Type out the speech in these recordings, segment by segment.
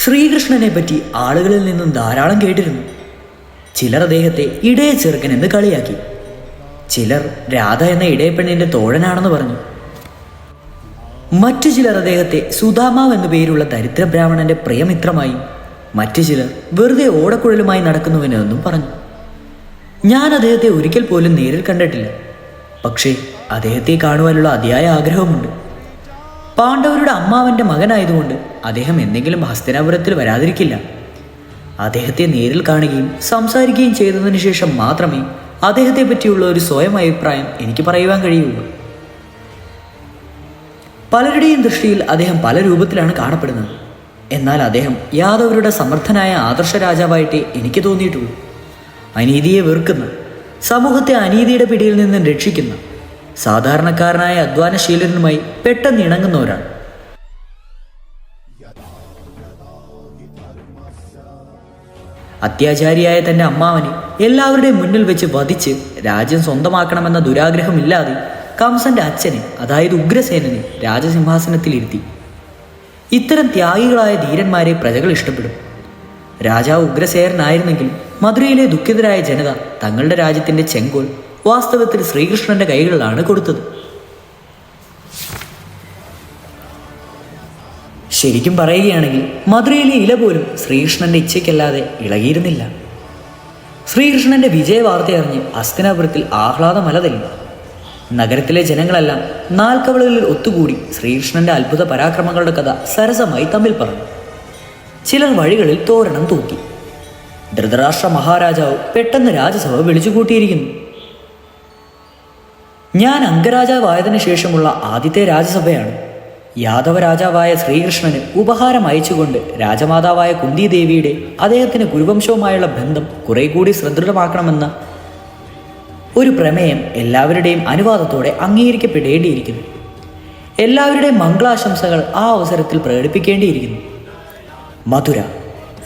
ശ്രീകൃഷ്ണനെ പറ്റി ആളുകളിൽ നിന്നും ധാരാളം കേട്ടിരുന്നു. ചിലർ അദ്ദേഹത്തെ ഇടയ ചെറുക്കൻ എന്ന് കളിയാക്കി. ചിലർ രാധ എന്ന ഇടയപ്പെണ്ണിന്റെ തോഴനാണെന്ന് പറഞ്ഞു. മറ്റു ചിലർ അദ്ദേഹത്തെ സുധാമാവ് എന്ന പേരുള്ള ദരിദ്ര ബ്രാഹ്മണന്റെ പ്രിയമിത്രമായി മറ്റു ചിലർ വെറുതെ ഓടക്കുഴലുമായി നടക്കുന്നുവെന്നും പറഞ്ഞു. ഞാൻ അദ്ദേഹത്തെ ഒരിക്കൽ പോലും നേരിൽ കണ്ടിട്ടില്ല. പക്ഷേ അദ്ദേഹത്തെ കാണുവാനുള്ള അതിയായ ആഗ്രഹമുണ്ട് പാണ്ഡവരുടെ അമ്മാവന്റെ മകനായതുകൊണ്ട് അദ്ദേഹം എന്തെങ്കിലും ഹസ്തിനാപുരത്തിൽ വരാതിരിക്കില്ല. അദ്ദേഹത്തെ നേരിൽ കാണുകയും സംസാരിക്കുകയും ചെയ്തതിനു ശേഷം മാത്രമേ അദ്ദേഹത്തെ പറ്റിയുള്ള ഒരു സ്വയം അഭിപ്രായം എനിക്ക് പറയുവാൻ കഴിയുള്ളൂ. പലരുടെയും ദൃഷ്ടിയിൽ അദ്ദേഹം പല രൂപത്തിലാണ് കാണപ്പെടുന്നത്. എന്നാൽ അദ്ദേഹം യാദവരുടെ സമർത്ഥനായ ആദർശ രാജാവായിട്ടേ എനിക്ക് തോന്നിയിട്ടുള്ളൂ. അനീതിയെ വെറുക്കുന്ന സമൂഹത്തെ അനീതിയുടെ പിടിയിൽ നിന്നും രക്ഷിക്കുന്ന സാധാരണക്കാരനായ അധ്വാനശീലനുമായി പെട്ടെന്ന് ഇണങ്ങുന്നവരാണ്. അത്യാചാരിയായ തന്റെ അമ്മാവനെ എല്ലാവരുടെയും മുന്നിൽ വെച്ച് വധിച്ച് രാജ്യം സ്വന്തമാക്കണമെന്ന ദുരാഗ്രഹമില്ലാതെ കംസന്റെ അച്ഛനെ അതായത് ഉഗ്രസേനനെ രാജസിംഹാസനത്തിലിരുത്തി. ഇത്തരം ത്യാഗികളായ ധീരന്മാരെ പ്രജകൾ ഇഷ്ടപ്പെടും. രാജാവ് ഉഗ്രസേനനായിരുന്നെങ്കിൽ മധുരയിലെ ദുഃഖിതരായ ജനത തങ്ങളുടെ രാജ്യത്തിന്റെ ചെങ്കോൽ വാസ്തവത്തിൽ ശ്രീകൃഷ്ണന്റെ കൈകളിലാണ് കൊടുത്തത്. ശരിക്കും പറയുകയാണെങ്കിൽ മധുരയിലെ ഇല പോലും ശ്രീകൃഷ്ണന്റെ ഇച്ഛയ്ക്കല്ലാതെ ഇളകിയിരുന്നില്ല. ശ്രീകൃഷ്ണന്റെ വിജയ വാർത്തയറിഞ്ഞ് അസ്തനാപുരത്തിൽ ആഹ്ലാദം അലതല്ലി നഗരത്തിലെ ജനങ്ങളെല്ലാം നാൽക്കവളുകളിൽ ഒത്തുകൂടി ശ്രീകൃഷ്ണന്റെ അത്ഭുത പരാക്രമങ്ങളുടെ കഥ സരസമായി തമ്മിൽ പറഞ്ഞു ചിലർ വഴികളിൽ തോരണം തൂക്കി. ധൃതരാഷ്ട്ര മഹാരാജാവ് പെട്ടെന്ന് രാജസഭ വിളിച്ചുകൂട്ടിയിരിക്കുന്നു. ഞാൻ അംഗരാജാവായതിനു ശേഷമുള്ള ആദ്യത്തെ രാജസഭയാണ്. യാദവ രാജാവായ ശ്രീകൃഷ്ണന് ഉപഹാരം അയച്ചുകൊണ്ട് രാജമാതാവായ കുന്തിദേവിയുടെ അദ്ദേഹത്തിന് ഗുരുവംശവുമായുള്ള ബന്ധം കുറെ കൂടി സുദൃഢമാക്കണമെന്ന ഒരു പ്രമേയം എല്ലാവരുടെയും അനുവാദത്തോടെ അംഗീകരിക്കപ്പെടേണ്ടിയിരിക്കുന്നു. എല്ലാവരുടെയും മംഗളാശംസകൾ ആ അവസരത്തിൽ പ്രകടിപ്പിക്കേണ്ടിയിരിക്കുന്നു. മധുര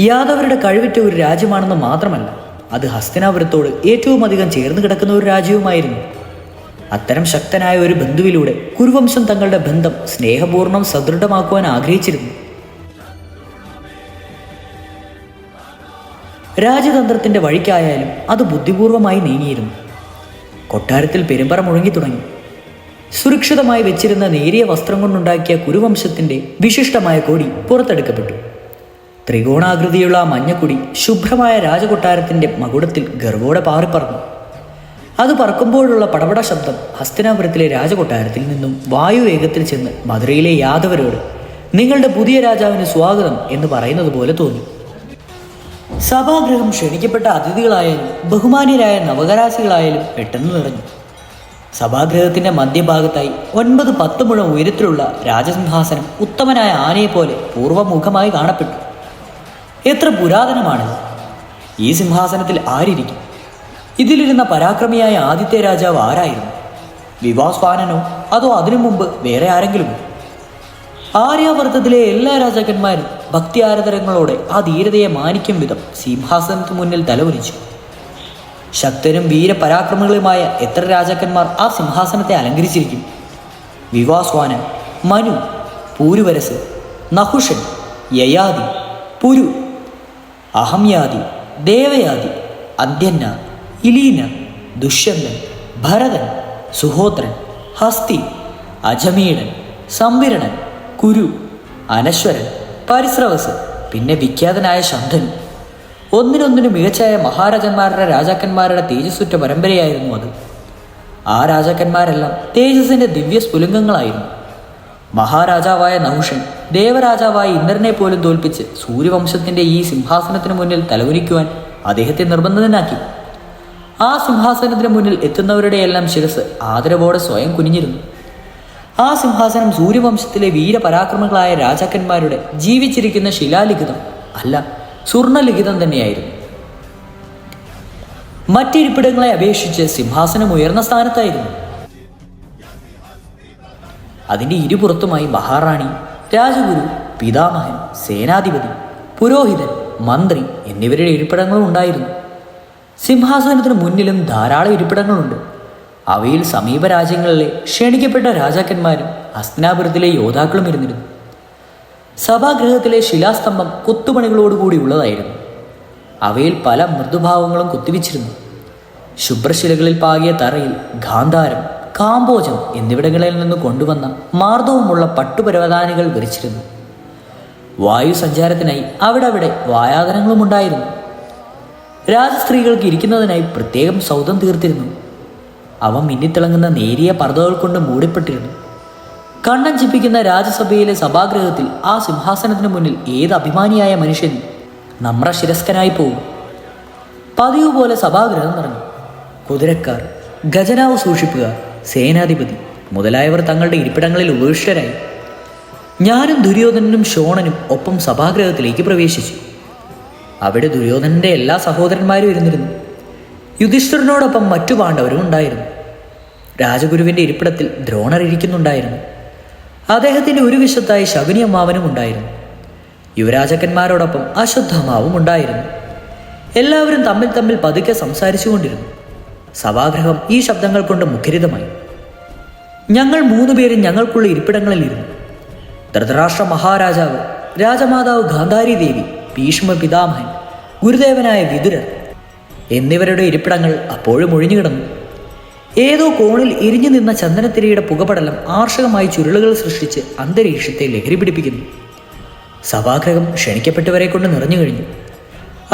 യാദവരുടെ കഴിവിറ്റ ഒരു രാജ്യമാണെന്ന് മാത്രമല്ല അത് ഹസ്തിനാപുരത്തോട് ഏറ്റവും അധികം ചേർന്ന് കിടക്കുന്ന ഒരു രാജ്യവുമായിരുന്നു. അത്തരം ശക്തനായ ഒരു ബന്ധുവിലൂടെ കുരുവംശം തങ്ങളുടെ ബന്ധം സ്നേഹപൂർണം സദൃഢമാക്കുവാൻ ആഗ്രഹിച്ചിരുന്നു. രാജതന്ത്രത്തിന്റെ വഴിക്കായാലും അത് ബുദ്ധിപൂർവമായി നീങ്ങിയിരുന്നു. കൊട്ടാരത്തിൽ പെരുമ്പറ മുഴങ്ങി തുടങ്ങി. സുരക്ഷിതമായി വെച്ചിരുന്ന നേരിയ വസ്ത്രം കൊണ്ടുണ്ടാക്കിയ കുരുവംശത്തിന്റെ വിശിഷ്ടമായ കൊടി പുറത്തെടുക്കപ്പെട്ടു. ത്രികോണാകൃതിയുള്ള ആ മഞ്ഞക്കുടി ശുഭ്രമായ രാജകൊട്ടാരത്തിന്റെ മകുടത്തിൽ ഗർവോടെ പാറിപ്പറന്നു. അത് പറക്കുമ്പോഴുള്ള പടപട ശബ്ദം ഹസ്തിനാപുരത്തിലെ രാജകൊട്ടാരത്തിൽ നിന്നും വായുവേഗത്തിൽ ചെന്ന് മധുരയിലെ യാദവരോട് നിങ്ങളുടെ പുതിയ രാജാവിന് സ്വാഗതം എന്ന് പറയുന്നത് പോലെ തോന്നി. സഭാഗ്രഹം ക്ഷണിക്കപ്പെട്ട അതിഥികളായാലും ബഹുമാന്യരായ നവകരാസികളായാലും പെട്ടെന്ന് നിറഞ്ഞു. സഭാഗ്രഹത്തിന്റെ മധ്യഭാഗത്തായി ഒൻപത് പത്ത് മുഴം ഉയരത്തിലുള്ള രാജസിംഹാസനം ഉത്തമനായ ആനയെപ്പോലെ പൂർവമുഖമായി കാണപ്പെട്ടു. എത്ര പുരാതനമാണിത്! ഈ സിംഹാസനത്തിൽ ആരിരിക്കും? ഇതിലിരുന്ന പരാക്രമിയായ ആദിത്യ രാജാവ് ആരായിരുന്നു? വിവാസ്വാനനോ അതോ അതിനു മുമ്പ് വേറെ ആരെങ്കിലും? ആര്യാവർത്തത്തിലെ എല്ലാ രാജാക്കന്മാരും ഭക്തി ആരാധനങ്ങളോടെ ആ ധീരതയെ മാനിക്കും വിധം സിംഹാസനത്തിന് മുന്നിൽ തലവരിച്ചു ശക്തരും വീരപരാക്രമികളുമായ എത്ര രാജാക്കന്മാർ ആ സിംഹാസനത്തെ അലങ്കരിച്ചിരിക്കും? വിവാസ്വാനൻ മനു പൂരുവരസ് നഹുഷൻ യയാദി പുരു അഹംയാദി ദേവയാദി അദ്യന്ന ഇലീന ദുഷ്യന്തൻ ഭരതൻ സുഹോത്രൻ ഹസ്തി അജമീടൻ സംവിരണൻ കുരു അനശ്വരൻ പരിശ്രവസ് പിന്നെ വിഖ്യാതനായ ശന്ധനു ഒന്നിനൊന്നിനു മികച്ചായ മഹാരാജന്മാരുടെ രാജാക്കന്മാരുടെ തേജസ്സുറ്റ പരമ്പരയായിരുന്നു അത്. ആ രാജാക്കന്മാരെല്ലാം തേജസ്സിന്റെ ദിവ്യ സ്ഫുലിംഗങ്ങളായിരുന്നു മഹാരാജാവായ നഹുഷൻ ദേവരാജാവായ ഇന്ദ്രനെ പോലും തോൽപ്പിച്ച് സൂര്യവംശത്തിന്റെ ഈ സിംഹാസനത്തിനു മുന്നിൽ തലകുനിക്കുവാൻ അദ്ദേഹത്തെ നിർബന്ധിതനാക്കി. ആ സിംഹാസനത്തിന് മുന്നിൽ എത്തുന്നവരുടെ എല്ലാം ശിരസ് ആദരവോടെ സ്വയം കുനിഞ്ഞിരുന്നു. ആ സിംഹാസനം സൂര്യവംശത്തിലെ വീരപരാക്രമങ്ങളായ രാജാക്കന്മാരുടെ ജീവിച്ചിരിക്കുന്ന ശിലാലിഖിതം അല്ല സ്വർണലിഖിതം തന്നെയായിരുന്നു. മറ്റിരിപ്പിടങ്ങളെ അപേക്ഷിച്ച് സിംഹാസനം ഉയർന്ന സ്ഥാനത്തായിരുന്നു. അതിന്റെ ഇരുപുറത്തുമായി മഹാറാണി രാജഗുരു പിതാമഹൻ സേനാധിപതി പുരോഹിതൻ മന്ത്രി എന്നിവരുടെ ഇരിപ്പിടങ്ങളും ഉണ്ടായിരുന്നു. സിംഹാസനത്തിന് മുന്നിലും ധാരാളം ഇരിപ്പിടങ്ങളുണ്ട്. അവയിൽ സമീപ രാജ്യങ്ങളിലെ ക്ഷണിക്കപ്പെട്ട രാജാക്കന്മാരും അസ്നാപുരത്തിലെ യോദ്ധാക്കളും ഇരുന്നിരുന്നു. സഭാഗൃഹത്തിലെ ശിലാസ്തംഭം കൊത്തുപണികളോടുകൂടി ഉള്ളതായിരുന്നു. അവയിൽ പല മൃദുഭാവങ്ങളും കൊത്തിവെച്ചിരുന്നു. ശുഭ്രശിലകളിൽ പാകിയ തറയിൽ ഗാന്ധാരം കാമ്പോജം എന്നിവിടങ്ങളിൽ നിന്ന് കൊണ്ടുവന്ന മാർദ്ദവുമുള്ള പട്ടുപരവതാനികൾ വിരിച്ചിരുന്നു. വായു സഞ്ചാരത്തിനായി അവിടെ അവിടെ വായാതനങ്ങളും ഉണ്ടായിരുന്നു രാജസ്ത്രീകൾക്ക് ഇരിക്കുന്നതിനായി പ്രത്യേകം സൗധം തീർത്തിരുന്നു. അവ മിന്നിത്തിളങ്ങുന്ന നേരിയ പർദ്ദകൾ കൊണ്ട് മൂടിപ്പെട്ടിരുന്നു. കണ്ണൻ ചിപ്പിക്കുന്ന രാജസഭയിലെ സഭാഗ്രഹത്തിൽ ആ സിംഹാസനത്തിന് മുന്നിൽ ഏത് അഭിമാനിയായ മനുഷ്യൻ നമ്രശിരസ്കനായി പോകും. പതിവ് പോലെ സഭാഗ്രഹം നിറഞ്ഞു കുതിരക്കാർ ഖജനാവ് സൂക്ഷിപ്പുക സേനാധിപതി മുതലായവർ തങ്ങളുടെ ഇരിപ്പിടങ്ങളിൽ ഉപവിഷ്ടരായി. ഞാനും ദുര്യോധനനും ഷോണനും ഒപ്പം സഭാഗ്രഹത്തിലേക്ക് പ്രവേശിച്ചു. അവിടെ ദുര്യോധനന്റെ എല്ലാ സഹോദരന്മാരും ഇരുന്നിരുന്നു. യുധിഷ്ഠിരനോടൊപ്പം മറ്റു പാണ്ഡവരും ഉണ്ടായിരുന്നു. രാജഗുരുവിന്റെ ഇരിപ്പിടത്തിൽ ദ്രോണർ ഇരിക്കുന്നുണ്ടായിരുന്നു. അദ്ദേഹത്തിന്റെ ഒരു വിശത്തായി ശകുനി അമ്മാവനും ഉണ്ടായിരുന്നു. യുവരാജക്കന്മാരോടൊപ്പം അശ്വത്ഥമാവും ഉണ്ടായിരുന്നു. എല്ലാവരും തമ്മിൽ തമ്മിൽ പതുക്കെ സംസാരിച്ചുകൊണ്ടിരുന്നു. സഭാഗ്രഹം ഈ ശബ്ദങ്ങൾ കൊണ്ട് മുഖരിതമായി. ഞങ്ങൾ മൂന്നുപേരും ഞങ്ങൾക്കുള്ള ഇരിപ്പിടങ്ങളിലിരുന്നു ധൃതരാഷ്ട്ര മഹാരാജാവ് രാജമാതാവ് ഗാന്ധാരി ദേവി ഭീഷ്മ പിതാമഹൻ ഗുരുദേവനായ വിതുരർ എന്നിവരുടെ ഇരിപ്പിടങ്ങൾ അപ്പോഴും ഒഴിഞ്ഞുകിടന്നു ഏതോ കോണിൽ എരിഞ്ഞു നിന്ന ചന്ദനത്തിരയുടെ പുകപടലം ആർഷകമായി ചുരുളുകൾ സൃഷ്ടിച്ച് അന്തരീക്ഷത്തെ ലഹരി പിടിപ്പിക്കുന്നു. സഭാഗ്രഹം ക്ഷണിക്കപ്പെട്ടവരെ കൊണ്ട് നിറഞ്ഞു കഴിഞ്ഞു.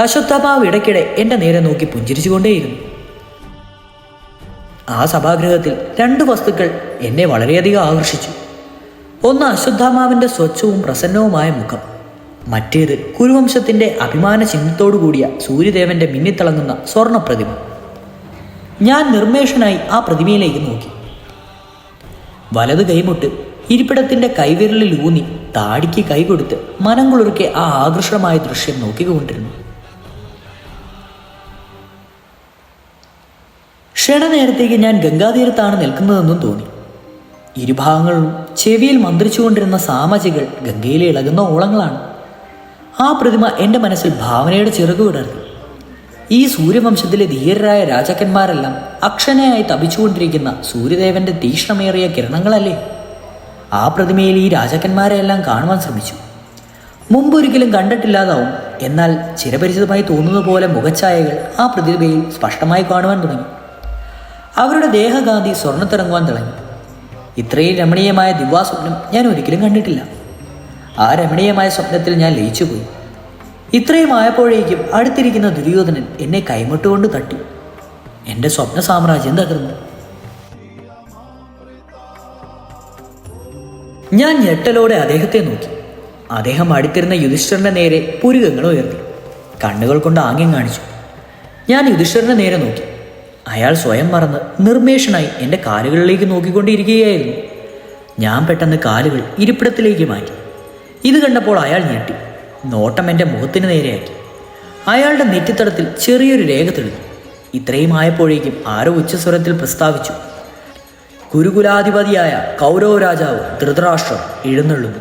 അശ്വത്ഥമാവ് ഇടയ്ക്കിടെ എന്റെ നേരെ നോക്കി പുഞ്ചിരിച്ചുകൊണ്ടേയിരുന്നു. ആ സഭാഗൃഹത്തിൽ രണ്ട് വസ്തുക്കൾ എന്നെ വളരെയധികം ആകർഷിച്ചു. ഒന്ന് അശ്വത്ഥാമാവിന്റെ സ്വച്ഛവും പ്രസന്നവുമായ മുഖം. മറ്റേത് കുരുവംശത്തിന്റെ അഭിമാന ചിഹ്നത്തോടു കൂടിയ സൂര്യദേവന്റെ മിന്നിത്തിളങ്ങുന്ന സ്വർണപ്രതിമ. ഞാൻ നിർമ്മേഷനായി ആ പ്രതിമയിലേക്ക് നോക്കി. വലത് കൈമുട്ട് ഇരിപ്പിടത്തിന്റെ കൈവിരലിൽ ഊന്നി താടിക്ക് കൈകൊടുത്ത് മനം കുളിർക്കെ ആ ആകർഷണമായ ദൃശ്യം നോക്കിക്കൊണ്ടിരുന്നു. ക്ഷണനേരത്തേക്ക് ഞാൻ ഗംഗാതീരത്താണ് നിൽക്കുന്നതെന്നും തോന്നി. ഇരുഭാഗങ്ങളും ചെവിയിൽ മന്ത്രിച്ചുകൊണ്ടിരുന്ന സാമജികൾ ഗംഗയിലെ ഇളകുന്ന ഓളങ്ങളാണ്. ആ പ്രതിമ എന്റെ മനസ്സിൽ ഭാവനയുടെ ചിറകു വിടർത്തി ഈ സൂര്യവംശത്തിലെ ധീരരായ രാജാക്കന്മാരെല്ലാം അക്ഷനയായി തപിച്ചുകൊണ്ടിരിക്കുന്ന സൂര്യദേവന്റെ തീക്ഷ്ണമേറിയ കിരണങ്ങളല്ലേ? ആ പ്രതിമയിൽ ഈ രാജാക്കന്മാരെയെല്ലാം കാണുവാൻ ശ്രമിച്ചു. മുമ്പൊരിക്കലും കണ്ടിട്ടില്ലാതാവും. എന്നാൽ ചിരപരിചിതമായി തോന്നുന്ന പോലെ മുഖഛായകൾ ആ പ്രതിമയിൽ സ്പഷ്ടമായി കാണുവാൻ തുടങ്ങി. അവരുടെ ദേഹഗാന്ധി സ്വർണത്തിറങ്ങുവാൻ തുടങ്ങി. ഇത്രയും രമണീയമായ ദിവാസ്വപ്നം ഞാൻ ഒരിക്കലും കണ്ടിട്ടില്ല. ആ രമണീയമായ സ്വപ്നത്തിൽ ഞാൻ ലയിച്ചുപോയി. ഇത്രയും ആയപ്പോഴേക്കും അടുത്തിരിക്കുന്ന ദുര്യോധനൻ എന്നെ കൈമുട്ടുകൊണ്ട് തട്ടി. എന്റെ സ്വപ്ന സാമ്രാജ്യം തകർന്നു. ഞാൻ ഞെട്ടലോടെ അദ്ദേഹത്തെ നോക്കി. അദ്ദേഹം അടുത്തിരുന്ന യുധിഷ്ഠിരന്റെ നേരെ പുരുകങ്ങൾ ഉയർത്തി. കണ്ണുകൾ കൊണ്ട് ആംഗ്യം കാണിച്ചു. ഞാൻ യുധിഷ്ഠിരന്റെ നേരെ നോക്കി. അയാൾ സ്വയം മറന്ന് നിർമ്മേഷനായി എന്റെ കാലുകളിലേക്ക് നോക്കിക്കൊണ്ടിരിക്കുകയായിരുന്നു. ഞാൻ പെട്ടെന്ന് കാലുകൾ ഇരിപ്പിടത്തിലേക്ക് മാറ്റി. ഇത് കണ്ടപ്പോൾ അയാൾ ഞെട്ടി. നോട്ടം എന്റെ മുഖത്തിന് നേരെയാക്കി. അയാളുടെ നെറ്റിത്തടത്തിൽ ചെറിയൊരു രേഖ തെളിഞ്ഞു. ഇത്രയും ആയപ്പോഴേക്കും ആരോ ഉച്ചസ്വരത്തിൽ പ്രസ്താവിച്ചു. ഗുരുകുലാധിപതിയായ കൗരവ രാജാവ് ധൃതരാഷ്ട്രം എഴുന്നള്ളുന്നു.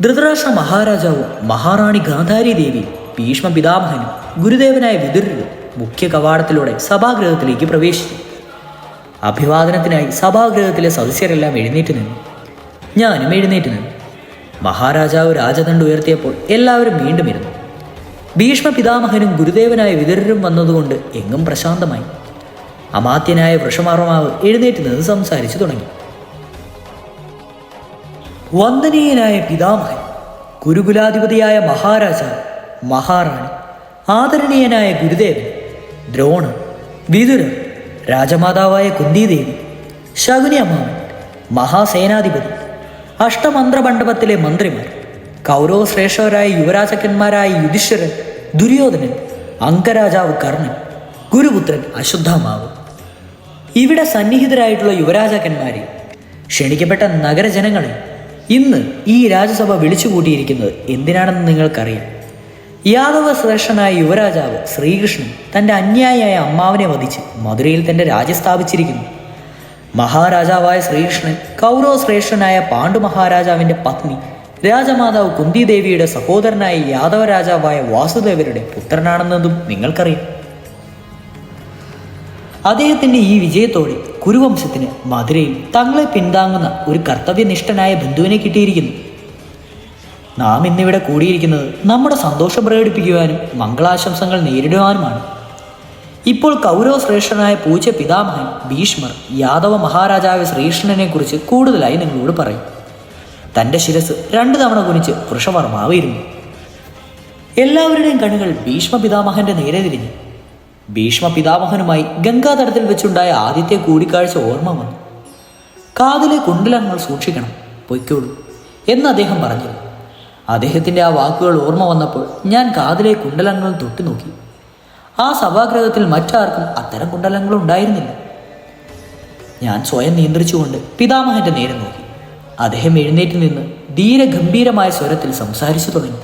ധൃതരാഷ്ട്ര മഹാരാജാവും മഹാറാണി ഗാന്ധാരി ദേവി ഭീഷ്മ പിതാമഹനും ഗുരുദേവനായ വിതുരനും മുഖ്യ കവാടത്തിലൂടെ സഭാഗൃഹത്തിലേക്ക് പ്രവേശിച്ചു. അഭിവാദനത്തിനായി സഭാഗൃഹത്തിലെ സദസ്യരെല്ലാം എഴുന്നേറ്റ് നിന്നു. ഞാനും എഴുന്നേറ്റ് നിന്നു. മഹാരാജാവ് രാജദണ്ഡ് ഉയർത്തിയപ്പോൾ എല്ലാവരും വീണ്ടും ഇരുന്നു. ഭീഷ്മ പിതാമഹനും ഗുരുദേവനായ വിതരരും വന്നതുകൊണ്ട് എങ്ങും പ്രശാന്തമായി. അമാത്യനായ വൃഷമാർമാവ് എഴുന്നേറ്റ് നിന്ന് സംസാരിച്ചു തുടങ്ങി. വന്ദനീയനായ പിതാമഹൻ ഗുരുകുലാധിപതിയായ മഹാരാജാവ് മഹാറാണി ആദരണീയനായ ഗുരുദേവൻ ദ്രോണർ വിതുരൻ രാജമാതാവായ കുന്തിദേവി ശകുനി അമ്മാവൻ മഹാസേനാധിപതി അഷ്ടമന്ത്രമണ്ഡപത്തിലെ മന്ത്രിമാർ കൗരവ ശ്രേഷ്ഠവരായ യുവരാജക്കന്മാരായ യുധിഷ്ഠിരൻ ദുര്യോധനൻ അങ്കരാജാവ് കർണൻ ഗുരുപുത്രൻ അശുദ്ധമാവ് ഇവിടെ സന്നിഹിതരായിട്ടുള്ള യുവരാജാക്കന്മാരെ ക്ഷണിക്കപ്പെട്ട നഗരജനങ്ങളെ ഇന്ന് ഈ രാജസഭ വിളിച്ചുകൂട്ടിയിരിക്കുന്നത് എന്തിനാണെന്ന് നിങ്ങൾക്കറിയാം. യാദവ ശ്രേഷ്ഠനായ യുവരാജാവ് ശ്രീകൃഷ്ണൻ തന്റെ അന്യായിയായ അമ്മാവനെ വധിച്ച് മധുരയിൽ തന്റെ രാജ്യം സ്ഥാപിച്ചിരിക്കുന്നു. മഹാരാജാവായ ശ്രീകൃഷ്ണൻ കൗരവ ശ്രേഷ്ഠനായ പാണ്ഡു മഹാരാജാവിന്റെ പത്നി രാജമാതാവ് കുന്തിദേവിയുടെ സഹോദരനായ യാദവ രാജാവായ വാസുദേവരുടെ പുത്രനാണെന്നതും നിങ്ങൾക്കറിയാം. അദ്ദേഹത്തിന്റെ ഈ വിജയത്തോടെ കുരുവംശത്തിന് മധുരയിൽ തങ്ങളെ പിന്താങ്ങുന്ന ഒരു കർത്തവ്യനിഷ്ഠനായ ബന്ധുവിനെ കിട്ടിയിരിക്കുന്നു. നാം ഇന്നിവിടെ കൂടിയിരിക്കുന്നത് നമ്മുടെ സന്തോഷം പ്രകടിപ്പിക്കുവാനും മംഗളാശംസകൾ നേരിടുവാനുമാണ്. ഇപ്പോൾ കൗരവ ശ്രേഷ്ഠനായ പൂജ്യ പിതാമഹൻ ഭീഷ്മർ യാദവ മഹാരാജാവ് ശ്രീകൃഷ്ണനെ കുറിച്ച് കൂടുതലായി നിങ്ങളോട് പറയും. തന്റെ ശിരസ് രണ്ടു തവണ കുനിച്ച് വൃഷവർമാവിരുന്നു എല്ലാവരുടെയും കണ്ണുകൾ ഭീഷ്മ പിതാമഹന്റെ നേരെ തിരിഞ്ഞു. ഭീഷ്മ പിതാമഹനുമായി ഗംഗാതടത്തിൽ വെച്ചുണ്ടായ ആദ്യത്തെ കൂടിക്കാഴ്ച ഓർമ്മ വന്നു. കാതിലെ കുണ്ടലങ്ങൾ സൂക്ഷിക്കണം പൊയ്ക്കോളൂ എന്ന് അദ്ദേഹം പറഞ്ഞു. അദ്ദേഹത്തിന്റെ ആ വാക്കുകൾ ഓർമ്മ വന്നപ്പോൾ ഞാൻ കാതിലെ കുണ്ടലങ്ങൾ തൊട്ടു നോക്കി ആ സഭാഗ്രഹത്തിൽ മറ്റാർക്കും അത്തരം കുണ്ടലങ്ങൾ ഉണ്ടായിരുന്നില്ല. ഞാൻ സ്വയം നിയന്ത്രിച്ചുകൊണ്ട് പിതാമഹന്റെ നേരെ നോക്കി. അദ്ദേഹം എഴുന്നേറ്റ് നിന്ന് ധീരഗംഭീരമായ സ്വരത്തിൽ സംസാരിച്ചു തുടങ്ങി.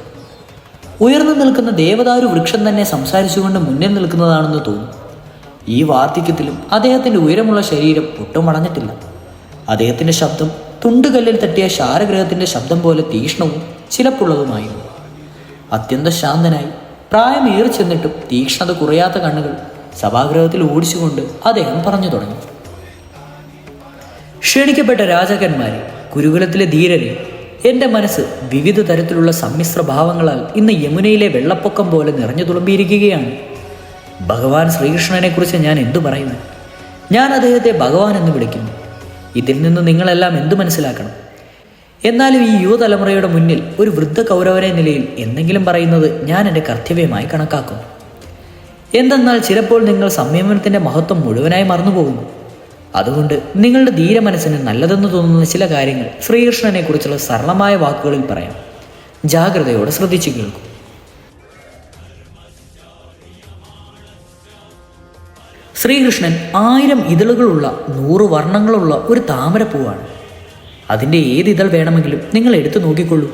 ഉയർന്നു നിൽക്കുന്ന ദേവദാരു വൃക്ഷം തന്നെ സംസാരിച്ചുകൊണ്ട് മുന്നിൽ നിൽക്കുന്നതാണെന്ന് തോന്നുന്നു ഈ വാർദ്ധക്യത്തിലും അദ്ദേഹത്തിന്റെ ഉയരമുള്ള ശരീരം ഒട്ടും അടഞ്ഞിട്ടില്ല അദ്ദേഹത്തിന്റെ ശബ്ദം തുണ്ടുകല്ലിൽ തട്ടിയ ശാരഗ്രഹത്തിന്റെ ശബ്ദം പോലെ തീക്ഷ്ണവും ചിലപ്പുള്ളതുമായിരുന്നു. അത്യന്തം ശാന്തനായി പ്രായമേറി ചെന്നിട്ടും തീക്ഷ്ണത കുറയാത്ത കണ്ണുകൾ സഭാഗ്രഹത്തിൽ ഓടിച്ചുകൊണ്ട് അദ്ദേഹം പറഞ്ഞു തുടങ്ങി. ക്ഷണിക്കപ്പെട്ട രാജാക്കന്മാരെ കുരുകുലത്തിലെ ധീരരെ എന്റെ മനസ്സ് വിവിധ തരത്തിലുള്ള സമ്മിശ്ര ഭാവങ്ങളാൽ ഇന്ന് യമുനയിലെ വെള്ളപ്പൊക്കം പോലെ നിറഞ്ഞു തുളുമ്പിയിരിക്കുകയാണ്. ഭഗവാൻ ശ്രീകൃഷ്ണനെക്കുറിച്ച് ഞാൻ എന്തു പറയുന്നു? ഞാൻ അദ്ദേഹത്തെ ഭഗവാൻ എന്ന് വിളിക്കുന്നു. ഇതിൽ നിന്ന് നിങ്ങളെല്ലാം എന്തു മനസ്സിലാക്കണം? എന്നാലും ഈ യുവതലമുറയുടെ മുന്നിൽ ഒരു വൃദ്ധ കൗരവനെ നിലയിൽ എന്തെങ്കിലും പറയുന്നത് ഞാൻ എന്റെ കർത്തവ്യമായി കണക്കാക്കും. എന്തെന്നാൽ ചിലപ്പോൾ നിങ്ങൾ സംയമനത്തിന്റെ മഹത്വം മുഴുവനായി മറന്നുപോകുന്നു. അതുകൊണ്ട് നിങ്ങളുടെ ധീര മനസ്സിന് നല്ലതെന്ന് തോന്നുന്ന ചില കാര്യങ്ങൾ ശ്രീകൃഷ്ണനെ കുറിച്ചുള്ള സരളമായ വാക്കുകളിൽ പറയാം. ജാഗ്രതയോടെ ശ്രദ്ധിച്ചു കേൾക്കും. ശ്രീകൃഷ്ണൻ ആയിരം ഇതളുകളുള്ള നൂറ് വർണങ്ങളുള്ള ഒരു താമരപ്പൂവാണ്. അതിന്റെ ഏത് ഇതൾ വേണമെങ്കിലും നിങ്ങൾ എടുത്തു നോക്കിക്കൊള്ളൂ.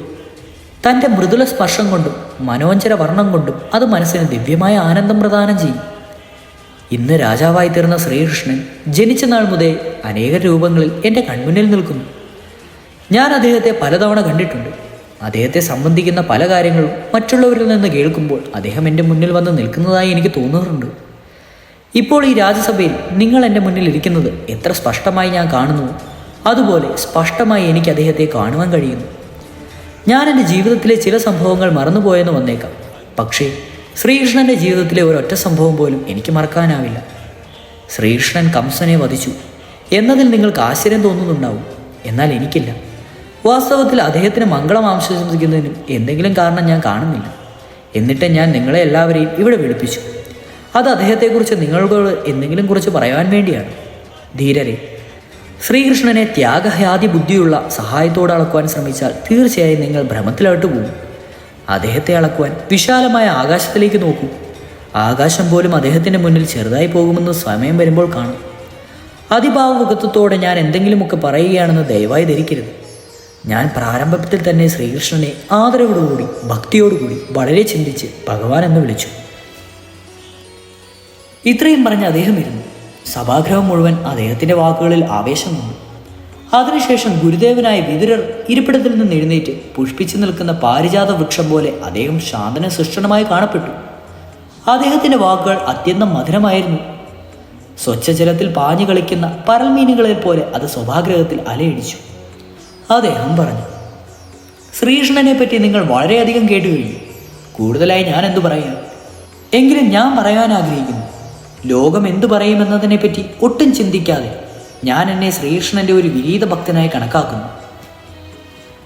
തന്റെ മൃദുല സ്പർശം കൊണ്ടും മനോഞ്ചര വർണം കൊണ്ടും അത് മനസ്സിന് ദിവ്യമായ ആനന്ദം പ്രദാനം ചെയ്യും. ഇന്ന് രാജാവായി തീർന്ന ശ്രീകൃഷ്ണൻ ജനിച്ച നാൾ മുതൽ അനേക രൂപങ്ങളിൽ എന്റെ കൺമുന്നിൽ നിൽക്കുന്നു. ഞാൻ അദ്ദേഹത്തെ പലതവണ കണ്ടിട്ടുണ്ട്. അദ്ദേഹത്തെ സംബന്ധിക്കുന്ന പല കാര്യങ്ങളും മറ്റുള്ളവരിൽ നിന്ന് കേൾക്കുമ്പോൾ അദ്ദേഹം എന്റെ മുന്നിൽ വന്ന് നിൽക്കുന്നതായി എനിക്ക് തോന്നാറുണ്ട് ഇപ്പോൾ ഈ രാജ്യസഭയിൽ നിങ്ങൾ എന്റെ മുന്നിൽ ഇരിക്കുന്നത് എത്ര സ്പഷ്ടമായി ഞാൻ കാണുന്നു. അതുപോലെ സ്പഷ്ടമായി എനിക്ക് അദ്ദേഹത്തെ കാണുവാൻ കഴിയുന്നു. ഞാൻ എന്റെ ജീവിതത്തിലെ ചില സംഭവങ്ങൾ മറന്നുപോയെന്ന് വന്നേക്കാം. പക്ഷേ ശ്രീകൃഷ്ണന്റെ ജീവിതത്തിലെ ഒരൊറ്റ സംഭവം പോലും എനിക്ക് മറക്കാനാവില്ല. ശ്രീകൃഷ്ണൻ കംസനെ വധിച്ചു. എന്നതിൽ നിങ്ങൾക്ക് ആശ്ചര്യം തോന്നുന്നുണ്ടാവും. എന്നാൽ എനിക്കില്ല. വാസ്തവത്തിൽ അദ്ദേഹത്തിന് മംഗളം ആശംസിക്കുന്നതിനും എന്തെങ്കിലും കാരണം ഞാൻ കാണുന്നില്ല. എന്നിട്ട് ഞാൻ നിങ്ങളെ എല്ലാവരെയും ഇവിടെ വിളിപ്പിച്ചു. അത് അദ്ദേഹത്തെക്കുറിച്ച് നിങ്ങളോട് എന്തെങ്കിലും കുറിച്ച് പറയാൻ വേണ്ടിയാണ്. ധീരരെ ശ്രീകൃഷ്ണനെ ത്യാഗഹ്യാതി ബുദ്ധിയുള്ള സഹായത്തോടെ അളക്കുവാൻ ശ്രമിച്ചാൽ തീർച്ചയായും നിങ്ങൾ ഭ്രമത്തിലായിട്ട് പോകും. അദ്ദേഹത്തെ അളക്കുവാൻ വിശാലമായ ആകാശത്തിലേക്ക് നോക്കൂ. ആകാശം പോലും അദ്ദേഹത്തിന്റെ മുന്നിൽ ചെറുതായി പോകുമെന്ന് സമയം വരുമ്പോൾ കാണും. അതിഭാവമുഖത്വത്തോടെ ഞാൻ എന്തെങ്കിലുമൊക്കെ പറയുകയാണെന്ന് ദയവായി ധരിക്കരുത്. ഞാൻ പ്രാരംഭത്തിൽ തന്നെ ശ്രീകൃഷ്ണനെ ആദരവോടുകൂടി ഭക്തിയോടുകൂടി വളരെ ചിന്തിച്ച് ഭഗവാൻ എന്ന് വിളിച്ചു. ഇത്രയും പറഞ്ഞ് അദ്ദേഹം ഇരുന്നു. സഭാഗ്രഹം മുഴുവൻ അദ്ദേഹത്തിന്റെ വാക്കുകളിൽ ആവേശം വന്നു അതിനുശേഷം ഗുരുദേവനായ വിതുരർ ഇരിപ്പിടത്തിൽ നിന്ന് എഴുന്നേറ്റ് പുഷ്പിച്ചു നിൽക്കുന്ന പാരിജാത വൃക്ഷം പോലെ അദ്ദേഹം ശാന്തന സൃഷ്ടനമായി കാണപ്പെട്ടു. അദ്ദേഹത്തിന്റെ വാക്കുകൾ അത്യന്തം മധുരമായിരുന്നു. സ്വച്ഛജലത്തിൽ പാഞ്ഞു കളിക്കുന്ന പരൽമീനുകളെ പോലെ അത് സ്വഭാഗ്രഹത്തിൽ അലയടിച്ചു. അദ്ദേഹം പറഞ്ഞു ശ്രീകൃഷ്ണനെ പറ്റി നിങ്ങൾ വളരെയധികം കേട്ടു കഴിഞ്ഞു കൂടുതലായി ഞാൻ എന്തു പറയാം എങ്കിലും ഞാൻ പറയാൻ ആഗ്രഹിക്കുന്നു. ലോകം എന്തു പറയുമെന്നതിനെപ്പറ്റി ഒട്ടും ചിന്തിക്കാതെ ഞാൻ എന്നെ ശ്രീകൃഷ്ണന്റെ ഒരു വിരീത ഭക്തനായി കണക്കാക്കുന്നു.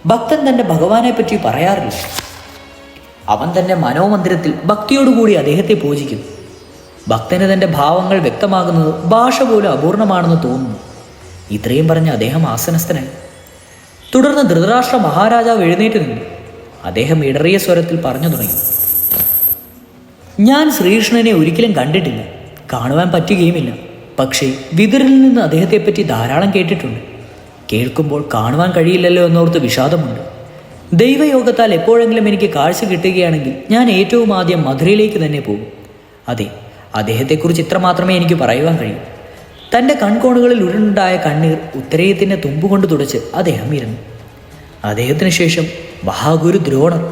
ഭക്തൻ തന്റെ ഭഗവാനെ പറ്റി പറയാറില്ല. അവൻ തന്റെ മനോമന്ദിരത്തിൽ ഭക്തിയോടുകൂടി അദ്ദേഹത്തെ പൂജിക്കുന്നു. ഭക്തന് തന്റെ ഭാവങ്ങൾ വ്യക്തമാകുന്നത് ഭാഷ പോലും അപൂർണമാണെന്ന് തോന്നുന്നു. ഇത്രയും പറഞ്ഞ് അദ്ദേഹം ആസനസ്ഥനായി. തുടർന്ന് ധൃതരാഷ്ട്ര മഹാരാജാവ് എഴുന്നേറ്റ് നിന്നു. അദ്ദേഹം ഇടറിയ സ്വരത്തിൽ പറഞ്ഞു തുടങ്ങി. ഞാൻ ശ്രീകൃഷ്ണനെ ഒരിക്കലും കണ്ടിട്ടില്ല. കാണുവാൻ പറ്റുകയുമില്ല. പക്ഷേ വിതുരിൽ നിന്ന് അദ്ദേഹത്തെപ്പറ്റി ധാരാളം കേട്ടിട്ടുണ്ട്. കേൾക്കുമ്പോൾ കാണുവാൻ കഴിയില്ലല്ലോ എന്നോർത്ത് വിഷാദമുണ്ട്. ദൈവയോഗത്താൽ എപ്പോഴെങ്കിലും എനിക്ക് കാഴ്ച കിട്ടുകയാണെങ്കിൽ ഞാൻ ഏറ്റവും ആദ്യം മധുരയിലേക്ക് തന്നെ പോകും. അതെ അദ്ദേഹത്തെക്കുറിച്ച് ഇത്ര മാത്രമേ എനിക്ക് പറയുവാൻ കഴിയൂ. തന്റെ കൺകോണുകളിൽ ഉരുണ്ടായ കണ്ണീർ ഉത്തരേയത്തിന്റെ തുമ്പുകൊണ്ട് തുടച്ച് അദ്ദേഹം ഇരുന്നു. അദ്ദേഹത്തിന് ശേഷം മഹാഗുരു ദ്രോണർ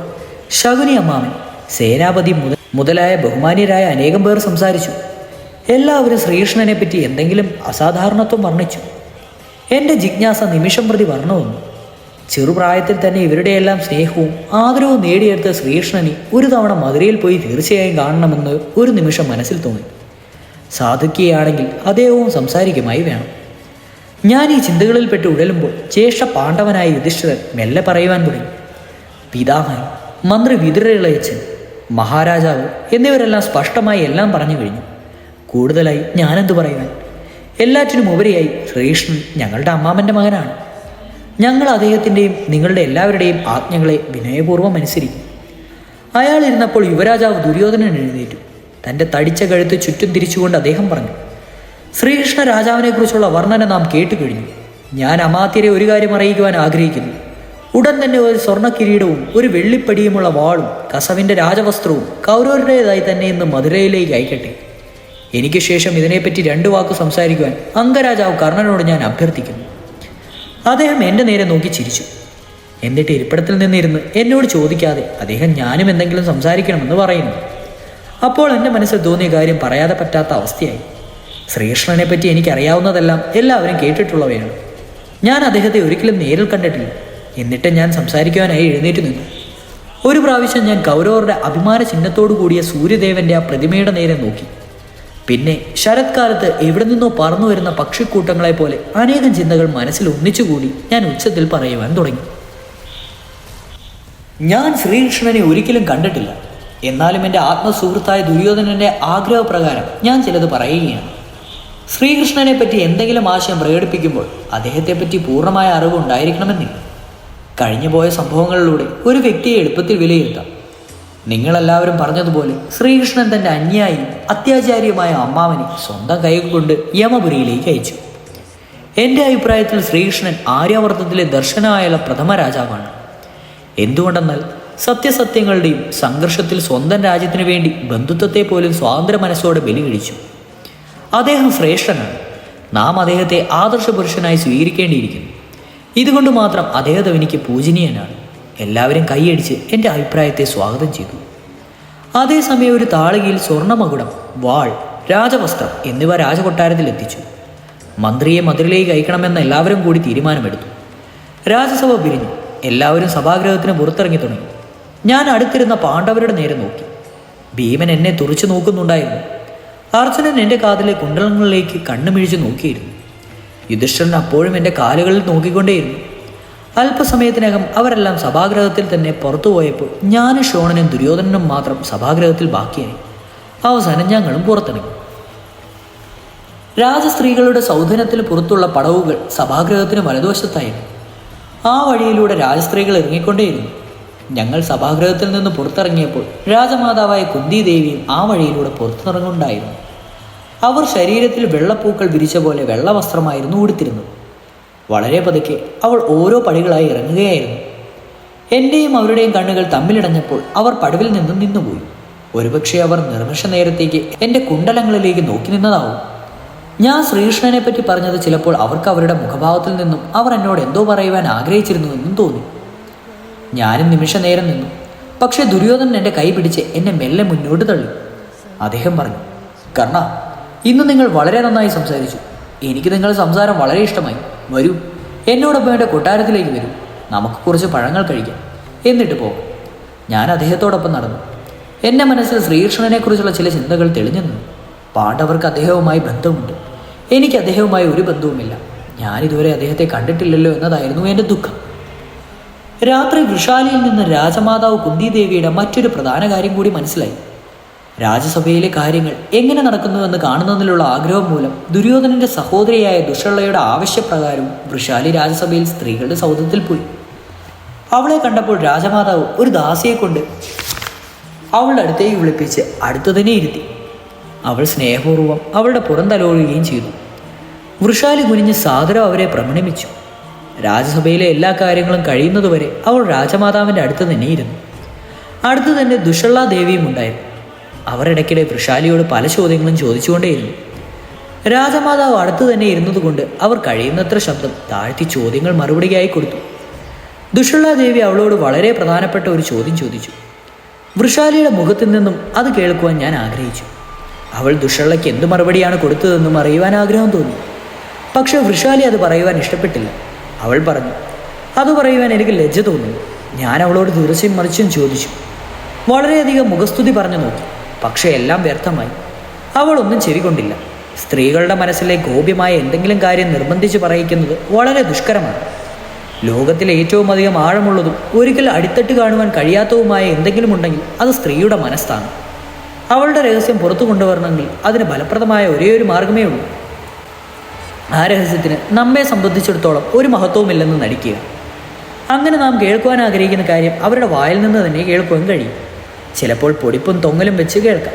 ശകുനി അമ്മാമൻ സേനാപതി മുതലായ ബഹുമാന്യരായ അനേകം പേർ സംസാരിച്ചു. എല്ലാവരും ശ്രീകൃഷ്ണനെ പറ്റി എന്തെങ്കിലും അസാധാരണത്വം വർണിച്ചു. എന്റെ ജിജ്ഞാസ നിമിഷം പ്രതി വർണ വന്നു. ചെറുപ്രായത്തിൽ തന്നെ ഇവരുടെയെല്ലാം സ്നേഹവും ആദരവും നേടിയെടുത്ത ശ്രീകൃഷ്ണനെ ഒരു തവണ മധുരയിൽ പോയി തീർച്ചയായും കാണണമെന്ന് ഒരു നിമിഷം മനസ്സിൽ തോന്നി. സാധിക്കുകയാണെങ്കിൽ അദ്ദേഹവും സംസാരിക്കുമായി വേണം. ഞാൻ ഈ ചിന്തകളിൽപ്പെട്ട് ഉടലുമ്പോൾ ജ്യേഷ്ഠ പാണ്ഡവനായ യുധിഷ്ഠിരൻ മെല്ലെ പറയുവാൻ തുടങ്ങി. പിതാമൻ മന്ത്രി വിതുരയിളയച്ചൻ മഹാരാജാവ് എന്നിവരെല്ലാം സ്പഷ്ടമായി എല്ലാം പറഞ്ഞു കഴിഞ്ഞു. കൂടുതലായി ഞാനെന്ത് പറയുവാൻ? എല്ലാറ്റിനും ഉപരിയായി ശ്രീകൃഷ്ണൻ ഞങ്ങളുടെ അമ്മാമന്റെ മകനാണ്. ഞങ്ങൾ അദ്ദേഹത്തിന്റെയും നിങ്ങളുടെ എല്ലാവരുടെയും ആജ്ഞകളെ വിനയപൂർവം അനുസരിക്കും. അയാൾ ഇരുന്നപ്പോൾ യുവരാജാവ് ദുര്യോധനൻ എഴുന്നേറ്റു. തന്റെ തടിച്ച കഴുത്ത് ചുറ്റും തിരിച്ചുകൊണ്ട് അദ്ദേഹം പറഞ്ഞു ശ്രീകൃഷ്ണ രാജാവിനെക്കുറിച്ചുള്ള വർണന നാം കേട്ടു കഴിഞ്ഞു. ഞാൻ അമാത്യരെ ഒരു കാര്യം അറിയിക്കുവാൻ ആഗ്രഹിക്കുന്നു. ഉടൻ തന്നെ ഒരു സ്വർണ കിരീടവും ഒരു വെള്ളിപ്പടിയുമുള്ള വാളും കസവിന്റെ രാജവസ്ത്രവും കൗരവരുടേതായി തന്നെ ഇന്ന് മധുരയിലേക്ക് അയക്കട്ടെ. എനിക്ക് ശേഷം ഇതിനെപ്പറ്റി രണ്ടു വാക്ക് സംസാരിക്കുവാൻ അംഗരാജാവ് കർണനോട് ഞാൻ അഭ്യർത്ഥിക്കുന്നു. അദ്ദേഹം എന്റെ നേരെ നോക്കി ചിരിച്ചു. എന്നിട്ട് ഇരിപ്പിടത്തിൽ നിന്നിരുന്ന് എന്നോട് ചോദിക്കാതെ അദ്ദേഹം ഞാനും എന്തെങ്കിലും സംസാരിക്കണമെന്ന് പറയുന്നു. അപ്പോൾ എന്റെ മനസ്സിൽ തോന്നിയ കാര്യം പറയാതെ പറ്റാത്ത അവസ്ഥയായി. ശ്രീകൃഷ്ണനെ പറ്റി എനിക്കറിയാവുന്നതെല്ലാം എല്ലാവരും കേട്ടിട്ടുള്ളവയാണ്. ഞാൻ അദ്ദേഹത്തെ ഒരിക്കലും നേരിൽ കണ്ടിട്ടില്ല. എന്നിട്ട് ഞാൻ സംസാരിക്കുവാനായി എഴുന്നേറ്റ് നിന്നു. ഒരു പ്രാവശ്യം ഞാൻ കൗരവരുടെ അഭിമാന ചിഹ്നത്തോടു കൂടിയ സൂര്യദേവന്റെ ആ പ്രതിമയുടെ നേരെ നോക്കി. പിന്നെ ശരത്കാലത്ത് എവിടെ നിന്നോ പറന്നു വരുന്ന പക്ഷിക്കൂട്ടങ്ങളെ പോലെ അനേകം ചിന്തകൾ മനസ്സിൽ ഒന്നിച്ചുകൂടി ഞാൻ ഉച്ചത്തിൽ പറയുവാൻ തുടങ്ങി. ഞാൻ ശ്രീകൃഷ്ണനെ ഒരിക്കലും കണ്ടിട്ടില്ല. എന്നാലും എന്റെ ആത്മസുഹൃത്തായ ദുര്യോധനന്റെ ആഗ്രഹപ്രകാരം ഞാൻ ചിലത് പറയുകയാണ്. ശ്രീകൃഷ്ണനെ പറ്റി എന്തെങ്കിലും ആശയം പ്രകടിപ്പിക്കുമ്പോൾ അദ്ദേഹത്തെപ്പറ്റി പൂർണമായ അറിവ് ഉണ്ടായിരിക്കണമെന്നില്ല. കഴിഞ്ഞുപോയ സംഭവങ്ങളിലൂടെ ഒരു വ്യക്തിയെ എളുപ്പത്തിൽ വിലയിരുത്താം. നിങ്ങളെല്ലാവരും പറഞ്ഞതുപോലെ ശ്രീകൃഷ്ണൻ തന്റെ അന്യായി അത്യാചാരിയുമായ അമ്മാവനെ സ്വന്തം കൈകൊണ്ട് യമപുരിയിലേക്ക് അയച്ചു. എന്റെ അഭിപ്രായത്തിൽ ശ്രീകൃഷ്ണൻ ആര്യാവർത്തത്തിലെ ദർശനമായുള്ള പ്രഥമ രാജാവാണ്. എന്തുകൊണ്ടെന്നാൽ സത്യസത്യങ്ങളുടെയും സംഘർഷത്തിൽ സ്വന്തം രാജ്യത്തിനു വേണ്ടി ബന്ധുത്വത്തെ പോലും സ്വാതന്ത്ര്യ മനസ്സോടെ ബലി കഴിച്ചു അദ്ദേഹം ശ്രേഷ്ഠനാണ്. നാം അദ്ദേഹത്തെ ആദർശ പുരുഷനായി സ്വീകരിക്കേണ്ടിയിരിക്കുന്നു. ഇതുകൊണ്ട് മാത്രം അദ്ദേഹം എനിക്ക് പൂജനീയനാണ്. എല്ലാവരും കൈയടിച്ച് എന്റെ അഭിപ്രായത്തെ സ്വാഗതം ചെയ്തു. അതേസമയം ഒരു താളികയിൽ സ്വർണമകുടം വാൾ രാജവസ്ത്രം എന്നിവ രാജകൊട്ടാരത്തിൽ എത്തിച്ചു. മന്ത്രിയെ മധുരയിലേക്ക് അയക്കണമെന്ന് എല്ലാവരും കൂടി തീരുമാനമെടുത്തു. രാജസഭ പിരിഞ്ഞു. എല്ലാവരും സഭാഗ്രഹത്തിന് പുറത്തിറങ്ങി തുടങ്ങി. ഞാൻ അടുത്തിരുന്ന പാണ്ഡവരുടെ നേരെ നോക്കി. ഭീമൻ എന്നെ തുറച്ചു നോക്കുന്നുണ്ടായിരുന്നു. അർജുനൻ എന്റെ കാതിലെ കുണ്ടലങ്ങളിലേക്ക് കണ്ണുമിഴിച്ച് നോക്കിയിരുന്നു. യുധിഷ്ഠിരൻ അപ്പോഴും എന്റെ കാലുകളിൽ നോക്കിക്കൊണ്ടേയിരുന്നു. അല്പസമയത്തിനകം അവരെല്ലാം സഭാഗ്രഹത്തിൽ തന്നെ പുറത്തുപോയപ്പോൾ ഞാനും ഷോണനും ദുര്യോധനനും മാത്രം സഭാഗ്രഹത്തിൽ ബാക്കിയായി. അവസാനം ഞങ്ങളും പുറത്തിറങ്ങി. രാജസ്ത്രീകളുടെ സൗധനത്തിന് പുറത്തുള്ള പടവുകൾ സഭാഗ്രഹത്തിന് വലതുവശത്തായിരുന്നു. ആ വഴിയിലൂടെ രാജസ്ത്രീകൾ ഇറങ്ങിക്കൊണ്ടേയിരുന്നു. ഞങ്ങൾ സഭാഗ്രഹത്തിൽ നിന്ന് പുറത്തിറങ്ങിയപ്പോൾ രാജമാതാവായ കുന്തി ദേവിയും ആ വഴിയിലൂടെ പുറത്തിറങ്ങുണ്ടായിരുന്നു അവർ ശരീരത്തിൽ വെള്ളപ്പൂക്കൾ വിരിച്ച പോലെ വെള്ളവസ്ത്രമായിരുന്നു ഉടുത്തിരുന്നത്. വളരെ പതുക്കെ അവൾ ഓരോ പടികളായി ഇറങ്ങുകയായിരുന്നു. എന്റെയും അവരുടെയും കണ്ണുകൾ തമ്മിലിടഞ്ഞപ്പോൾ അവർ പടവിൽ നിന്നും നിന്നുപോയി. ഒരുപക്ഷെ അവർ നിർമ്മിഷ നേരത്തേക്ക് എന്റെ കുണ്ടലങ്ങളിലേക്ക് നോക്കി നിന്നതാവും. ഞാൻ ശ്രീകൃഷ്ണനെ പറ്റി പറഞ്ഞത് ചിലപ്പോൾ അവർക്ക് അവരുടെ മുഖഭാവത്തിൽ നിന്നും അവർ എന്നോട് എന്തോ പറയുവാൻ ആഗ്രഹിച്ചിരുന്നു എന്നും തോന്നി. ഞാനും നിമിഷ നേരം നിന്നു. പക്ഷെ ദുര്യോധനൻ എന്റെ കൈ പിടിച്ച് എന്നെ മെല്ലെ മുന്നോട്ട് തള്ളി. അദ്ദേഹം പറഞ്ഞു കർണ ഇന്ന് നിങ്ങൾ വളരെ നന്നായി സംസാരിച്ചു. എനിക്ക് നിങ്ങളുടെ സംസാരം വളരെ ഇഷ്ടമായി. വരൂ. എന്നോടൊപ്പം എന്റെ കൊട്ടാരത്തിലേക്ക് വരൂ. നമുക്ക് കുറച്ച് പഴങ്ങൾ കഴിക്കാം. എന്നിട്ട് പോകും ഞാൻ അദ്ദേഹത്തോടൊപ്പം നടന്നു. എന്റെ മനസ്സിൽ ശ്രീകൃഷ്ണനെക്കുറിച്ചുള്ള ചില ചിന്തകൾ തെളിഞ്ഞു നിന്നു പാണ്ഡവർക്ക് അദ്ദേഹവുമായി ബന്ധമുണ്ട്. എനിക്ക് അദ്ദേഹവുമായി ഒരു ബന്ധവുമില്ല. ഞാനിതുവരെ അദ്ദേഹത്തെ കണ്ടിട്ടില്ലല്ലോ എന്നതായിരുന്നു എന്റെ ദുഃഖം. രാത്രി വൃഷാലിയിൽ നിന്ന് രാജമാതാവ് കുന്തിദേവിയുടെ മറ്റൊരു പ്രധാന കാര്യം കൂടി മനസ്സിലായി. രാജസഭയിലെ കാര്യങ്ങൾ എങ്ങനെ നടക്കുന്നുവെന്ന് കാണുന്നതിലുള്ള ആഗ്രഹം മൂലം ദുര്യോധനന്റെ സഹോദരിയായ ദുഷള്ളയുടെ ആവശ്യപ്രകാരം വൃഷാലി രാജ്യസഭയിൽ സ്ത്രീകളുടെ സൗധത്തിൽ പോയി. അവളെ കണ്ടപ്പോൾ രാജമാതാവ് ഒരു ദാസിയെ കൊണ്ട് അവളുടെ അടുത്തേക്ക് വിളിപ്പിച്ച് അടുത്തു തന്നെ ഇരുത്തി. അവൾ സ്നേഹപൂർവം അവളുടെ പുറം തലോഴുകയും ചെയ്തു. വൃഷാലി കുനിഞ്ഞ് സാദരം അവരെ പ്രമണിമിച്ചു രാജ്യസഭയിലെ എല്ലാ കാര്യങ്ങളും കഴിയുന്നതുവരെ അവൾ രാജമാതാവിന്റെ അടുത്ത് തന്നെ ഇരുന്നു. അടുത്ത് തന്നെ ദുഷള്ള ദേവിയും ഉണ്ടായിരുന്നു. അവർ ഇടയ്ക്കിടെ വൃഷാലിയോട് പല ചോദ്യങ്ങളും ചോദിച്ചുകൊണ്ടേയിരുന്നു. രാജമാതാവ് അടുത്ത് തന്നെ ഇരുന്നതുകൊണ്ട് അവർ കഴിയുന്നത്ര ശബ്ദം താഴ്ത്തി ചോദ്യങ്ങൾ മറുപടിയായി കൊടുത്തു. ദുഷുള്ള ദേവി അവളോട് വളരെ പ്രധാനപ്പെട്ട ഒരു ചോദ്യം ചോദിച്ചു. വൃഷാലിയുടെ മുഖത്തു നിന്നും അത് കേൾക്കുവാൻ ഞാൻ ആഗ്രഹിച്ചു. അവൾ ദുഷള്ളയ്ക്ക് എന്ത് മറുപടിയാണ് കൊടുത്തതെന്നും അറിയുവാൻ ആഗ്രഹം തോന്നി. പക്ഷേ വൃഷാലി അത് പറയുവാൻ ഇഷ്ടപ്പെട്ടില്ല. അവൾ പറഞ്ഞു അത് പറയുവാൻ എനിക്ക് ലജ്ജ തോന്നുന്നു. ഞാൻ അവളോട് തീർച്ചയും മറിച്ചും ചോദിച്ചു. വളരെയധികം മുഖസ്തുതി പറഞ്ഞു നോക്കി. പക്ഷേ എല്ലാം വ്യർത്ഥമായി. അവളൊന്നും ചെവികൊണ്ടില്ല സ്ത്രീകളുടെ മനസ്സിലെ ഗോപ്യമായ എന്തെങ്കിലും കാര്യം നിർബന്ധിച്ച് പറയിക്കുന്നത് വളരെ ദുഷ്കരമാണ്. ലോകത്തിലെ ഏറ്റവും അധികം ആഴമുള്ളതും ഒരിക്കൽ അടിത്തട്ട് കാണുവാൻ കഴിയാത്തതുമായ എന്തെങ്കിലും ഉണ്ടെങ്കിൽ അത് സ്ത്രീയുടെ മനസ്സാണ്. അവളുടെ രഹസ്യം പുറത്തു കൊണ്ടുവരണമെങ്കിൽ അതിന് ഫലപ്രദമായ ഒരേ ഒരു മാർഗമേ ഉള്ളൂ. ആ രഹസ്യത്തിന് നമ്മെ സംബന്ധിച്ചിടത്തോളം ഒരു മഹത്വവുമില്ലെന്ന് നടിക്കുക. അങ്ങനെ നാം കേൾക്കുവാൻ ആഗ്രഹിക്കുന്ന കാര്യം അവരുടെ വായിൽ നിന്ന് തന്നെ കേൾക്കുവാൻ കഴിയും. ചിലപ്പോൾ പൊടിപ്പും തൊങ്ങലും വെച്ച് കേൾക്കാം.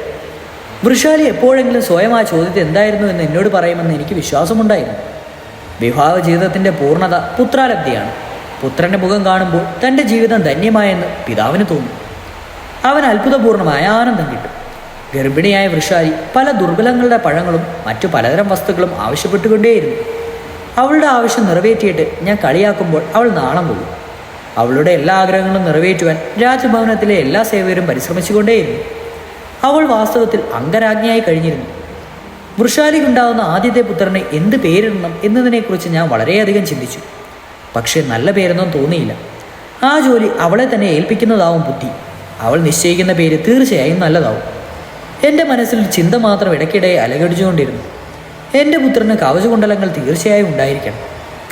വൃഷാലി എപ്പോഴെങ്കിലും സ്വയം ആ ചോദ്യത്തെ എന്തായിരുന്നു എന്ന് എന്നോട് പറയുമെന്ന് എനിക്ക് വിശ്വാസമുണ്ടായിരുന്നു. വിവാഹ ജീവിതത്തിന്റെ പൂർണത പുത്രാലബ്ധിയാണ്. പുത്രന്റെ മുഖം കാണുമ്പോൾ തന്റെ ജീവിതം ധന്യമായെന്ന് പിതാവിന് തോന്നും. അവൻ അത്ഭുതപൂർണമായ ആനന്ദം കിട്ടും. ഗർഭിണിയായ വൃഷാലി പല ദുർബലങ്ങളുടെ പഴങ്ങളും മറ്റു പലതരം വസ്തുക്കളും ആവശ്യപ്പെട്ടുകൊണ്ടേയിരുന്നു. അവളുടെ ആവശ്യം നിറവേറ്റിയിട്ട് ഞാൻ കളിയാക്കുമ്പോൾ അവൾ നാണം കൊള്ളും. അവളുടെ എല്ലാ ആഗ്രഹങ്ങളും നിറവേറ്റുവാൻ രാജഭവനത്തിലെ എല്ലാ സേവകരും പരിശ്രമിച്ചുകൊണ്ടേയിരുന്നു. അവൾ വാസ്തവത്തിൽ അംഗരാജ്ഞിയായി കഴിഞ്ഞിരുന്നു. വൃഷാലിക്കുണ്ടാവുന്ന ആദ്യത്തെ പുത്രനെ എന്ത് പേരിടണം എന്നതിനെക്കുറിച്ച് ഞാൻ വളരെയധികം ചിന്തിച്ചു. പക്ഷേ നല്ല പേരൊന്നും തോന്നിയില്ല. ആ ജോലി അവളെ തന്നെ ഏൽപ്പിക്കുന്നതാവും ബുദ്ധി. അവൾ നിശ്ചയിക്കുന്ന പേര് തീർച്ചയായും നല്ലതാവും. എന്റെ മനസ്സിൽ ചിന്ത മാത്രം ഇടയ്ക്കിടെ അലകടിച്ചുകൊണ്ടിരുന്നു. എന്റെ പുത്രന് കവചകുണ്ടലങ്ങൾ തീർച്ചയായും ഉണ്ടായിരിക്കണം.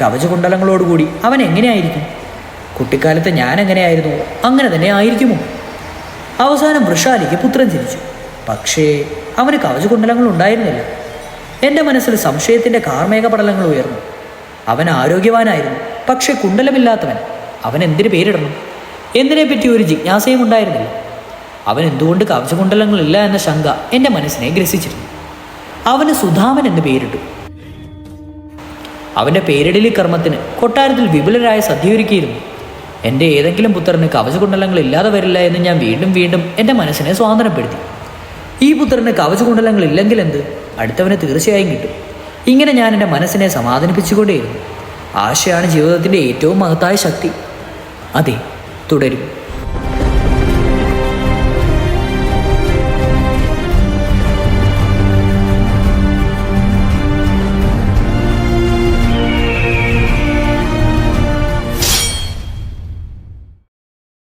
കവചകുണ്ടലങ്ങളോടുകൂടി അവൻ എങ്ങനെയായിരിക്കും? കുട്ടിക്കാലത്ത് ഞാൻ എങ്ങനെയായിരുന്നു അങ്ങനെ തന്നെ ആയിരിക്കുമോ? അവസാനം വൃഷാലിക്ക് പുത്രൻ ജനിച്ചു. പക്ഷേ അവന് കവചകുണ്ടലങ്ങൾ ഉണ്ടായിരുന്നില്ല. എന്റെ മനസ്സിൽ സംശയത്തിന്റെ കാർമേക പടലങ്ങൾ ഉയർന്നു. അവൻ ആരോഗ്യവാനായിരുന്നു. പക്ഷേ കുണ്ടലമില്ലാത്തവൻ അവൻ എന്തിനു പേരിടണം? എന്തിനെപ്പറ്റി ഒരു ജിജ്ഞാസയും ഉണ്ടായിരുന്നില്ല. അവൻ എന്തുകൊണ്ട് കവചകുണ്ടലങ്ങളില്ല എന്ന ശങ്ക എന്റെ മനസ്സിനെ ഗ്രസിച്ചിരുന്നു. അവന് സുധാമൻ എന്ന് പേരിട്ടു. അവന്റെ പേരിടലി കർമ്മത്തിന് കൊട്ടാരത്തിൽ വിപുലരായ സദ്യയൊരുക്കിയിരുന്നു. എന്റെ ഏതെങ്കിലും പുത്രന് കവചകുണ്ടലങ്ങൾ ഇല്ലാതെ വരില്ല എന്ന് ഞാൻ വീണ്ടും വീണ്ടും എന്റെ മനസ്സിനെ സ്വാതന്ത്ര്യപ്പെടുത്തി. ഈ പുത്രന് കവചകുണ്ടലങ്ങൾ ഇല്ലെങ്കിൽ എന്ത്? അടുത്തവന് തീർച്ചയായും കിട്ടും. ഇങ്ങനെ ഞാൻ എന്റെ മനസ്സിനെ സമാധാനിപ്പിച്ചുകൊണ്ടേയിരുന്നു. ആശയാണ് ജീവിതത്തിന്റെ ഏറ്റവും മഹത്തായ ശക്തി. അതെ തുടരും.